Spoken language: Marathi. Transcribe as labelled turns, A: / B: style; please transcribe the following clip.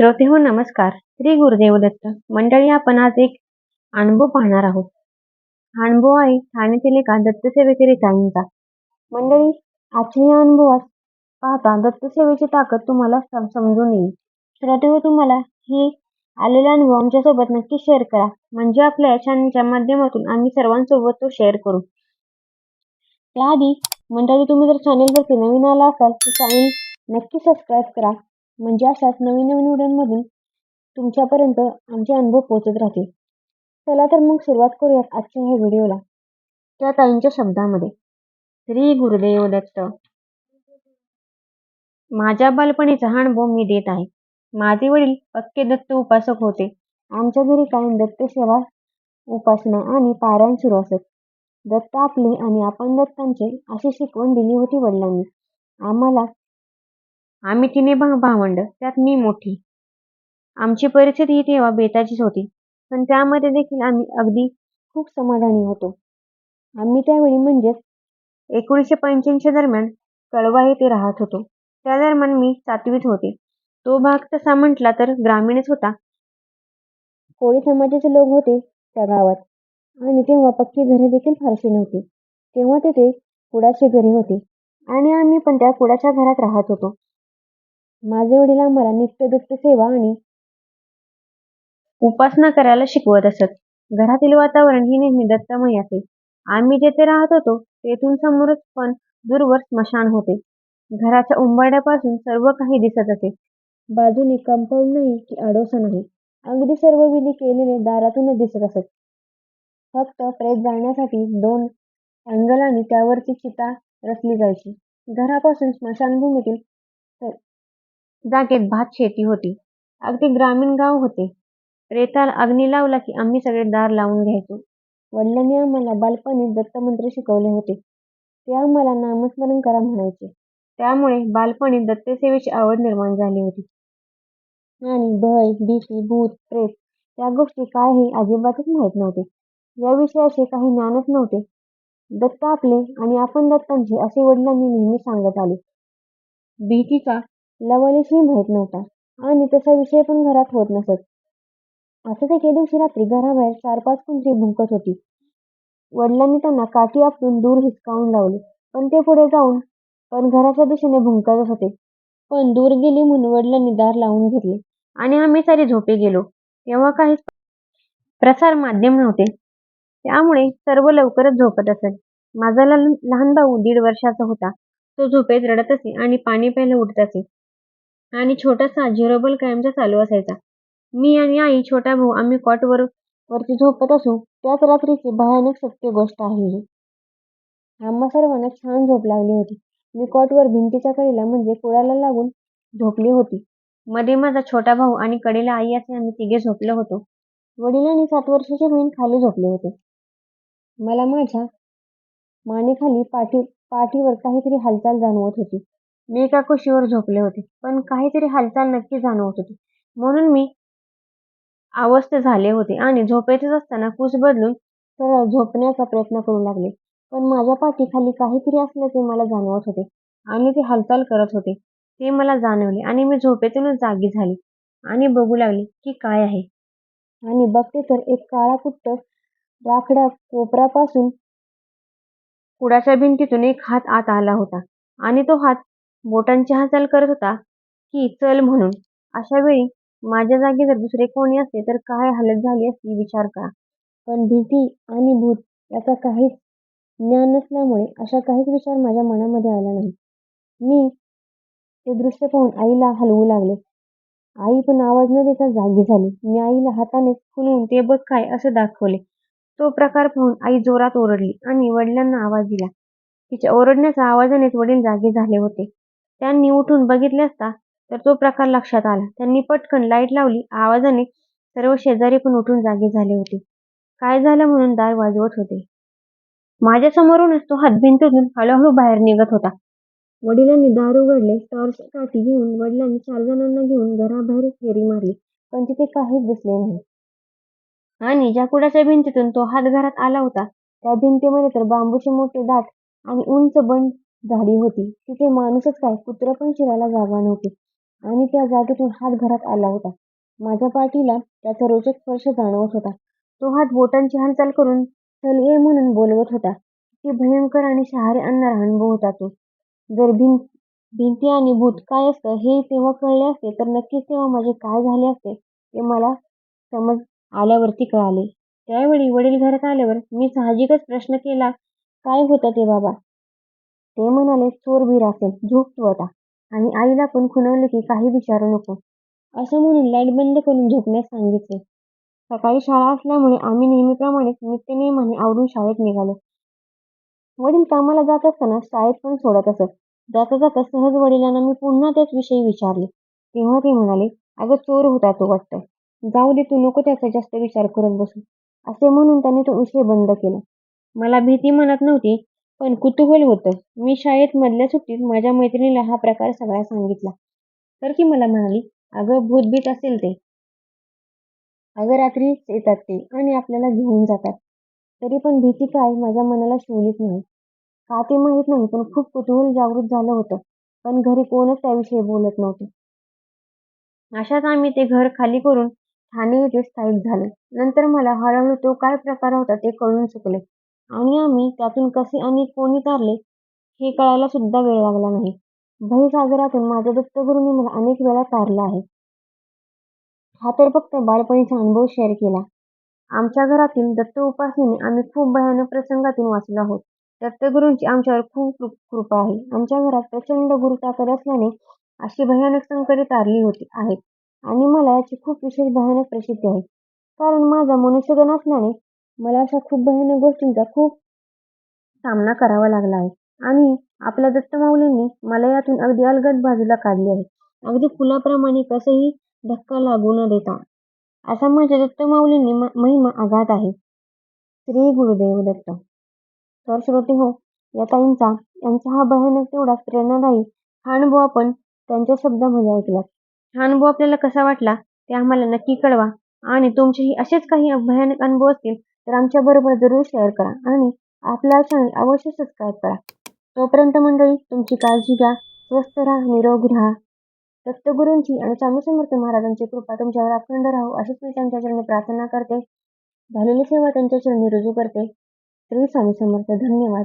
A: श्रोते हो नमस्कार. श्री गुरुदेव दत्त. मंडळी आपण आज एक अनुभव पाहणार आहोत. अनुभव आहे ठाण्यातील एका दत्तसेवेकरी ताईंचा. मंडळी आजच्या या अनुभवात पाहता दत्तसेवेची ताकद तुम्हाला सम- समजून येईल. श्रोते हो तुम्हाला ही आलेला अनुभव आमच्यासोबत नक्की शेअर करा. म्हणजे आपल्या या चॅनलच्या माध्यमातून आम्ही सर्वांसोबत तो शेअर करू. त्याआधी मंडळी तुम्ही जर चॅनेलवरती नवीन आला असाल तर चॅनेल नक्की सबस्क्राईब करा. म्हणजे अशाच नवीन नवीन व्हिडिओमधून तुमच्यापर्यंत आमचे अनुभव पोहोचत राहतील. चला तर मग सुरुवात करूयात आजच्या ह्या व्हिडिओला. त्या ताईंच्या शब्दामध्ये. श्री गुरुदेव दत्त. माझ्या बालपणीचा हा अनुभव मी देत आहे. माझे वडील पक्के दत्त उपासक होते. आमच्या घरी कायम दत्त सेवा उपासना आणि पारायण सुरू असत. दत्त आपले आणि आपण दत्तांचे अशी शिकवण दिली होती वडिलांनी. आम्हाला आम्ही तिने भावंड त्यात मी मोठी. आमची परिस्थिती ही तेव्हा बेताचीच होती पण त्यामध्ये देखील आम्ही अगदी खूप समाधानी होतो. आम्ही त्यावेळी म्हणजेच एकोणीसशे पंच्याऐंशी दरम्यान कळवा येथे राहत होतो. त्या दरम्यान मी सातवीत होते. तो भाग तसा म्हटला तर ग्रामीणच होता. कोळी समाजाचे लोक होते त्या गावात. आणि तेव्हा पक्की घरे देखील फारशी नव्हती. तेव्हा तिथे कुडाची घरे होती. आणि आम्ही पण त्या कुडाच्या घरात राहत होतो. माझे वडील आम्हाला नित्य सेवा आणि उपासना करायला शिकवत असत. घरातील वातावरण ही नेहमी दत्तमय असे. आम्ही जेथे राहत होतो तेथून समोरच पण दूरवर स्मशान होते. घराच्या उंबरड्यापासून सर्व काही दिसत असे. बाजूने कंपाऊंड नाही की आडोसा नाही. अगदी सर्व विधी केलेले दारातूनच दिसत असत. फक्त प्रेत जाळण्यासाठी दोन अँगल आणि त्यावरची चिता रचली जायची. घरापासून स्मशानभूमीतील जागेत भात शेती होती. अगदी ग्रामीण गाव होते. रेताल अग्नी लावला की आम्ही सगळे दार लावून घ्यायचो. वडिलांनी आम्हाला बालपणी दत्तमंत्र शिकवले होते. ते आम्हाला नामस्मरण करा म्हणायचे. त्यामुळे बालपणी दत्तसेवेची आवड निर्माण झाली होती. आणि भय भीती भूत प्रेत त्या गोष्टी काय हे अजिबातच माहीत नव्हते. या विषयाचे काही ज्ञानच नव्हते. दत्त आपले आणि आपण दत्तांचे असे वडिलांनी नेहमी सांगत आले. भीतीचा लवलेशही माहीत नव्हता. आणि तसा विषय पण घरात होत नसत. असंच एके दिवशी रात्री घराबाहेर चार पाच कुंत्री भुंकत होती. वडिलांनी त्यांना काठी आपटून दूर हिसकावून लावले. पण ते पुढे जाऊन पण घराच्या दिशेने भुंकतच होते. पण दूर गेली म्हणून वडिलांनी दार लावून घेतले. आणि आम्ही सारी झोपे गेलो. तेव्हा काहीच प्रसार माध्यम नव्हते. त्यामुळे सर्व लवकरच झोपत असत माझा लहान भाऊ दीड वर्षाचा होता. तो झोपेत रडत असे आणि पाणी प्यायला उठत असे. आणि छोटासा झिरोबल कायमचा चालू असायचा. मी आणि आई छोटा भाऊ आम्ही कॉटवर वरती झोपत असू त्याच रात्रीची भयानक सत्य गोष्ट आहे. ही आम्हा सर्वांना छान झोप लागली होती. मी कॉटवर भिंतीच्या कडेला म्हणजे कुळाला लागून झोपली होती. मध्ये माझा छोटा भाऊ आणि कडेला आई असे आम्ही तिघे झोपलो होतो. वडील आणि सात वर्षाची बहीण खाली झोपले होते. मला माझ्या मानेखाली पाठी पाठीवर काहीतरी हालचाल जाणवत होती. मी एका कुशीवर झोपले होते पण काहीतरी हालचाल नक्की जाणवत होती. म्हणून मी अवस्थ झाले होते आणि झोपेतच असताना कुस बदलून सरळ झोपण्याचा प्रयत्न करू लागले. पण माझ्या पाठीखाली काहीतरी असल्याचे मला जाणवत होते आणि ते हालचाल करत होते ते मला जाणवले आणि मी झोपेतूनच जागी झाली आणि बघू लागले की काय आहे. आणि बघते तर एक काळा कुट्ट राखड्या कोपरापासून कुडाच्या भिंतीतून एक हात आत आला होता आणि तो हात बोटांची हालचाल करत होता की चल म्हणून. अशा वेळी माझ्या जागी जर दुसरे कोणी असते तर काय हालत झाली असती विचार करा. पण भीती आणि भूत याचा काहीच ज्ञान नसल्यामुळे अशा काहीच विचार माझ्या मनामध्ये आला नाही. मी ते दृश्य पाहून आईला हलवू लागले. आई पण आवाज न देता जागी झाली. मी आईला हाताने खुलवून ते बघ काय असं दाखवले. तो प्रकार पाहून आई जोरात ओरडली आणि वडिलांना आवाज दिला. तिच्या ओरडण्याच्या आवाजानेच वडील जागे झाले होते. त्यांनी उठून बघितले असता तर तो प्रकार लक्षात आला. त्यांनी पटकन लाइट लावली. आवाजाने सर्व शेजारी पण उठून जागे झाले होते. काय झालं म्हणून दार वाजवत होते? माझ्या समोरूनच तो हात भिंतीतून हळूहळू बाहेर निघत होता. वडिलांनी दार उघडले टॉर्च काठी घेऊन वडिलांनी चार जणांना घेऊन घराबाहेर फेरी मारली पण तिथे काहीच दिसले नाही. आणि ज्या कुडाच्या भिंतीतून तो हात घरात आला होता त्या भिंतीमध्ये तर बांबूचे मोठे दाट आणि उंच बंड झाडी होती तिथे माणूसच काय कुत्रं पण शिरायला जागा नव्हती आणि त्या जागेतून हात घरात आला होता. माझ्या पाठीला त्याचा रोचक स्पर्श जाणवत होता. तो हात बोटांची हालचाल करून चल ये म्हणून बोलवत होता. किती भयंकर आणि शहारे आणणारा अनुभव होता तो. जर भिंती आणि भूत काय असतं हे तेव्हा कळले असते तर नक्कीच तेव्हा माझे काय झाले असते ते मला समज आल्यावरती कळाले. त्यावेळी वडील घरात आल्यावर मी साहजिकच प्रश्न केला काय होतं ते बाबा? ते म्हणाले चोरबीर असेल, झोप तू आता. आणि आईला पण खुणावले की काही विचारू नको, असं म्हणून लाइट बंद करून झोपण्यास सांगितले. सकाळी शाळा असल्यामुळे आम्ही नेहमीप्रमाणेच नित्यनेमाने आवरून शाळेत निघालो. वडील कामाला जात असताना शाळेत पण सोडत असत. जाता जाता सहज वडिलांना मी पुन्हा त्याच विषयी विचारले. तेव्हा ते म्हणाले, अगं चोर होता तो वाटतं. जाऊ दे तू नको त्याचा जास्त विचार करत बसू, असे म्हणून त्यांनी तो विषय बंद केला. मला भीती मनात नव्हती पण कुतूहल होतं. मी शाळेत मधल्या सुट्टीत माझ्या मैत्रिणीला हा प्रकार सगळा सांगितला. तर ती मला म्हणाली, अगं भूत-बीत असेल ते. अगं रात्रीच येतात ते आणि आपल्याला घेऊन जातात. तरी पण भीती काय माझ्या मनाला शिवलीच नाही. का ते माहीत नाही पण खूप कुतूहल जागृत झालं होतं. पण घरी कोणच त्याविषयी बोलत नव्हते. अशात आम्ही ते घर खाली करून ठाणे येथे स्थायिक झालो. नंतर मला हळूहळू तो काय प्रकार होता ते कळून चुकले आणि आम्ही त्यातून कसे आणि कोणी तारले हे कळायला सुद्धा वेळ लागला नाही. भयसागरातून माझ्या दत्तगुरूंनी मला अनेक वेळा तारलं आहे. हा तर फक्त बालपणीचा अनुभव शेअर केला. आमच्या घरातील दत्त उपासनेने आम्ही खूप भयानक प्रसंगातून वाचलो आहोत. दत्तगुरूंची आमच्यावर खूप कृपा आहे. आमच्या घरात प्रचंड गुरुताकद असल्याने अशी भयानक संकटे तारली होती आहेत आणि मला याची खूप विशेष भयानक प्रसिद्धी आहे. कारण माझा मनुष्यगण असल्याने मला अशा खूप भयानक गोष्टींचा खूप सामना करावा लागला आहे. आणि आपल्या दत्तमाऊलींनी मला यातून अगदी अलगद बाजूला काढले आहे. अगदी फुलाप्रमाणे कसंही धक्का लागू न देता. असा माझ्या दत्तमाऊलींनी महिमा आघात आहे. श्री गुरुदेव दत्त. तर श्रोतेहो, या ताईंचा यांचा हा भयानक तेवढाच प्रेरणादायी हा अनुभव आपण त्यांच्या शब्दामध्ये ऐकलात. हा अनुभव आपल्याला कसा वाटला ते आम्हाला नक्की कळवा आणि तुमचेही असेच काही भयानक अनुभव असतील तर आमच्याबरोबर जरूर शेअर करा आणि आपला चॅनल अवश्य सबस्क्राईब करा. तोपर्यंत मंडळी तुमची काळजी घ्या, स्वस्थ राहा, निरोगी राहा. दत्तगुरूंची आणि स्वामी समर्थ महाराजांची कृपा तुमच्यावर अखंड राहू अशीच मी त्यांच्या चरणी प्रार्थना करते. झालेली सेवा त्यांच्या चरणी रुजू करते. श्री स्वामी समर्थ. धन्यवाद.